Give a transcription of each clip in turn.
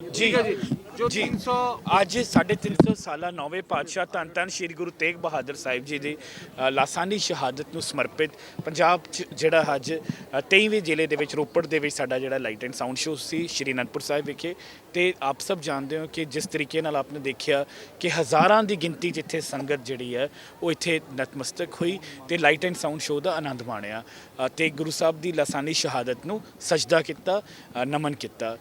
ਜੀ। ਜੀ। ਜੋ ਜੀ। 300 ਅੱਜ 350 ਸਾਲਾ ਨੌਵੇਂ ਪਾਤਸ਼ਾਹ ਧੰਨ ਧੰਨ ਸ਼੍ਰੀ ਗੁਰੂ ਤੇਗ ਬਹਾਦਰ ਸਾਹਿਬ ਜੀ ਦੀ ਅ, ਲਾਸਾਨੀ ਸ਼ਹਾਦਤ ਨੂੰ ਸਮਰਪਿਤ ਪੰਜਾਬ 'ਚ ਜਿਹੜਾ ਅੱਜ ਅ, 23ਵੇਂ ਜ਼ਿਲ੍ਹੇ ਦੇ ਵਿੱਚ ਰੋਪੜ ਦੇ ਵਿੱਚ ਸਾਡਾ ਜਿਹੜਾ ਲਾਈਟ ਐਂਡ ਸਾਊਂਡ ਸ਼ੋਅ ਸੀ ਸ਼੍ਰੀ ਅਨੰਦਪੁਰ ਸਾਹਿਬ ਵਿਖੇ। ਤੇ ਆਪ ਸਭ ਜਾਣਦੇ ਹੋ ਕਿ ਜਿਸ ਤਰੀਕੇ ਨਾਲ ਆਪਨੇ ਦੇਖਿਆ ਕਿ ਹਜ਼ਾਰਾਂ ਦੀ ਗਿਣਤੀ ਜਿੱਥੇ ਸੰਗਤ ਜਿਹੜੀ ਹੈ ਉਹ ਇੱਥੇ ਨਤਮਸਤਕ ਹੋਈ ਤੇ ਲਾਈਟ ਐਂਡ ਸਾਊਂਡ ਸ਼ੋਅ ਦਾ ਆਨੰਦ ਮਾਣਿਆ। ਅ, ਤੇ ਗੁਰੂ ਸਾਹਿਬ ਦੀ ਲਾਸਾਨੀ ਸ਼ਹਾਦਤ ਨੂੰ ਸਜਦਾ ਕੀਤਾ ਅ, ਨਮਨ ਕੀਤਾ।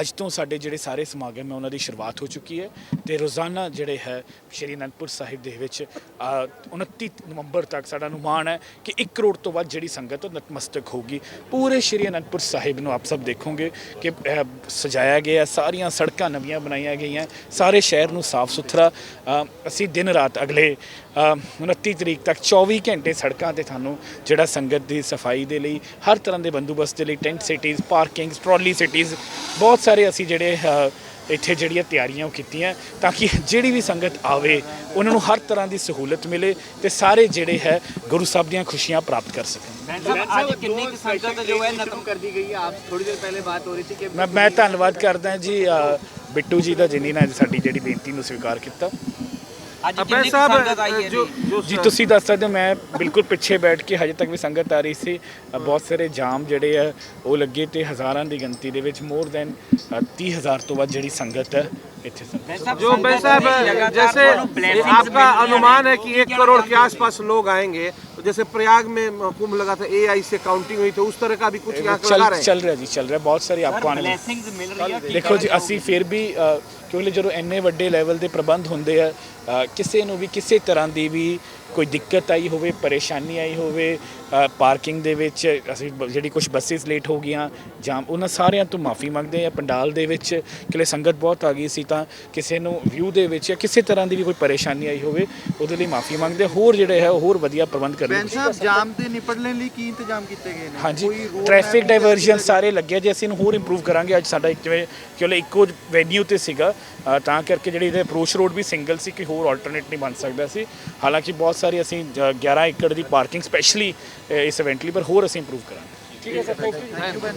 ਅੱਜ ਤੋਂ ਸਾਡੇ ਜਿਹੜੇ ਸਾਰੇ ਸਮਾਗਮ ਹੈ ਉਹਨਾਂ ਦੀ ਸ਼ੁਰੂਆਤ ਹੋ ਚੁੱਕੀ ਹੈ ਤੇ ਰੋਜ਼ਾਨਾ ਜਿਹੜੇ ਹੈ ਸ਼੍ਰੀ ਅਨੰਦਪੁਰ ਸਾਹਿਬ ਦੇ ਵਿੱਚ ਅ, 29 ਨਵੰਬਰ ਤੱਕ ਸਾਡਾ ਅਨੁਮਾਨ ਹੈ ਕਿ 1 ਕਰੋੜ ਤੋਂ ਵੱਧ ਜਿਹੜੀ ਸੰਗਤ ਉਹ ਨਤਮਸਤਕ ਹੋਊਗੀ। ਪੂਰੇ ਸ਼੍ਰੀ ਅਨੰਦਪੁਰ ਸਾਹਿਬ ਨੂੰ ਆਪ ਸਭ ਦੇਖੋਗੇ ਕਿ ਸਜਾਇਆ ਗਿਆ ਸਾਰੀਆਂ ਸੜਕਾਂ ਨਵੀਆਂ ਬਣਾਈਆਂ ਗਈਆਂ ਸਾਰੇ ਸ਼ਹਿਰ ਨੂੰ ਸਾਫ਼ ਸੁਥਰਾ ਅਸੀਂ ਦਿਨ ਰਾਤ ਅਗਲੇ ਅ, 29 ਤਰੀਕ ਤੱਕ 24 ਘੰਟੇ ਸੜਕਾਂ ਤੇ ਤੁਹਾਨੂੰ ਜਿਹੜਾ ਸੰਗਤ ਦੀ ਸਫ਼ਾਈ ਦੇ ਲਈ ਹਰ ਤਰ੍ਹਾਂ ਦੇ ਬੰਦੋਬਸਤ ਦੇ ਲਈ tent cities parkings trolley cities ਬਹੁਤ ਸਾਰੇ ਅਸੀਂ ਜਿਹੜੇ ਇੱਥੇ ਜਿਹੜੀਆਂ ਤਿਆਰੀਆਂ ਉਹ ਕੀਤੀਆਂ ਤਾਂ ਕਿ ਜਿਹੜੀ ਵੀ ਸੰਗਤ ਆਵੇ ਉਹਨਾਂ ਨੂੰ ਹਰ ਤਰ੍ਹਾਂ ਦੀ ਸਹੂਲਤ ਮਿਲੇ ਤੇ ਸਾਰੇ ਜਿਹੜੇ ਹੈ ਗੁਰੂ ਸਾਹਿਬ ਦੀਆਂ ਖੁਸ਼ੀਆਂ ਪ੍ਰਾਪਤ ਕਰ ਸਕਣ। ਅੱਜ ਗਈ ਹੈ ਆਪ ਦੇਰ ਪਹਿਲੇ ਹੋ ਰਹੀ ਸੀ ਮੈਂ ਮੈਂ ਧੰਨਵਾਦ ਕਰਦਾ ਜੀ ਬਿੱਟੂ ਜੀ ਦਾ ਜਿਨ੍ਹਾਂ ਨੇ ਸਾਡੀ ਜਿਹੜੀ ਬੇਨਤੀ ਨੂੰ ਸਵੀਕਾਰ ਕੀਤਾ। आज अब्बे कितनी की साहब संगत आई है जो जी जो ਜੀ ਤੁਸੀਂ ਦੱਸ ਸਕਦੇ ਹੋ ਮੈਂ ਬਿਲਕੁਲ ਪਿੱਛੇ ਬੈਠ ਕੇ ਹਜੇ ਤੱਕ ਵੀ ਸੰਗਤ ਆ ਰਹੀ ਸੀ ਅ, ਬਹੁਤ ਸਾਰੇ ਜਾਮ ਜਿਹੜੇ ਆ ਉਹ ਲੱਗੇ ਤੇ ਹਜ਼ਾਰਾਂ ਦੀ ਗਿਣਤੀ ਦੇ ਵਿੱਚ ਮੋਰ ਦੈਨ 30000 ਤੋਂ ਵੱਧ ਜਿਹੜੀ ਸੰਗਤ ਹੈ ਇੱਥੇ ਸੰਗਤ जो भाई साहब जैसे आपका अनुमान है कि एक करोड़ के आसपास लोग आएंगे तो जैसे प्रयाग में कुंभ लगा था एआई से काउंटिंग हुई तो उस तरह का भी कुछ यहाँ लगा ਚੱਲ रहे हैं ਚੱਲ ਰਿਹਾ ਜੀ ਚੱਲ ਰਿਹਾ ਬਹੁਤ ਸਾਰੇ ਆਪਕੋ ਆਣੇ ਵਾਲੇ- ब्लेसिंग्स मिल रही है ਦੇਖੋ ਜੀ ਅਸੀਂ ਫਿਰ ਵੀ ਅ, ਕਿਉਂਕਿ ਜਦੋਂ ਇੰਨੇ ਵੱਡੇ ਲੈਵਲ ਦੇ ਪ੍ਰਬੰਧ ਹੁੰਦੇ ਆ ਅ, ਕਿਸੇ ਨੂੰ ਵੀ ਕਿਸੇ ਤਰ੍ਹਾਂ ਦੀ ਵੀ ਕੋਈ ਦਿੱਕਤ ਆਈ ਹੋਵੇ ਪਰੇਸ਼ਾਨੀ ਆਈ ਹੋਵੇ ਪਾਰਕਿੰਗ ਦੇ ਵਿੱਚ ਅਸੀਂ ਜਿਹੜੀ ਕੁਝ ਬੱਸਿਸ ਲੇਟ ਹੋ ਗਈਆਂ ਜਾਂ ਉਹਨਾਂ ਸਾਰਿਆਂ ਤੋਂ ਮਾਫੀ ਮੰਗਦੇ ਆ ਪੰਡਾਲ ਦੇ ਵਿੱਚ ਕਿਲੇ ਸੰਗਤ ਬਹੁਤ ਆ ਗਈ ਸੀ ਤਾਂ ਕਿਸੇ ਨੂੰ ਵਿਊ ਦੇ ਵਿੱਚ ਜਾਂ ਕਿਸੇ ਤਰ੍ਹਾਂ ਦੀ ਵੀ ਕੋਈ ਪਰੇਸ਼ਾਨੀ ਆਈ ਹੋਵੇ ਉਹਦੇ ਲਈ ਮਾਫੀ ਮੰਗਦੇ। ਹੋਰ ਜਿਹੜੇ ਹੈ ਉਹ ਹੋਰ ਵਧੀਆ ਪ੍ਰਬੰਧ ਕਰਨ ਬੈਂਸ ਸਾਹਿਬ ਜਾਮ ਦੇ ਨਿਪਟਣ ਲਈ ਕੀ ਇੰਤਜ਼ਾਮ ਕੀਤੇ ਗਏ ਨੇ? ਹਾਂਜੀ ਟ੍ਰੈਫਿਕ ਡਾਇਵਰਜਨ ਸਾਰੇ ਲੱਗਿਆ ਜੇ ਅਸੀਂ ਇਹਨੂੰ ਹੋਰ ਇੰਪਰੂਵ ਕਰਾਂਗੇ ਅੱਜ ਸਾਡਾ ਇੱਕ ਜਿਵੇਂ ਕਿਉਂਕਿ ਇੱਕੋ ਵੈਨਿਊ ਤੇ ਸੀਗਾ ਤਾਂ ਕਰਕੇ ਜਿਹੜੀ ਇਹਦੇ ਅਪਰੋਚ ਰੋਡ ਵੀ ਸਿੰਗਲ ਸੀ ਕਿ ਹੋਰ ਆਲਟਰਨੇਟ ਨਹੀਂ ਬਣ ਸਕਦਾ ਸੀ। ਹਾਲਾਂਕਿ ਬਹੁਤ ਸਾਰੀ ਅਸੀਂ ਅ, 11 ਏਕੜ ਦੀ ਪਾਰਕਿੰਗ ਸਪੈਸ਼ਲੀ ਇਸ ਇਵੈਂਟ ਲਈ ਪਰ ਹੋਰ ਅਸੀਂ ਇੰਪਰੂਵ ਕਰਾਂਗੇ Thank you, Ben.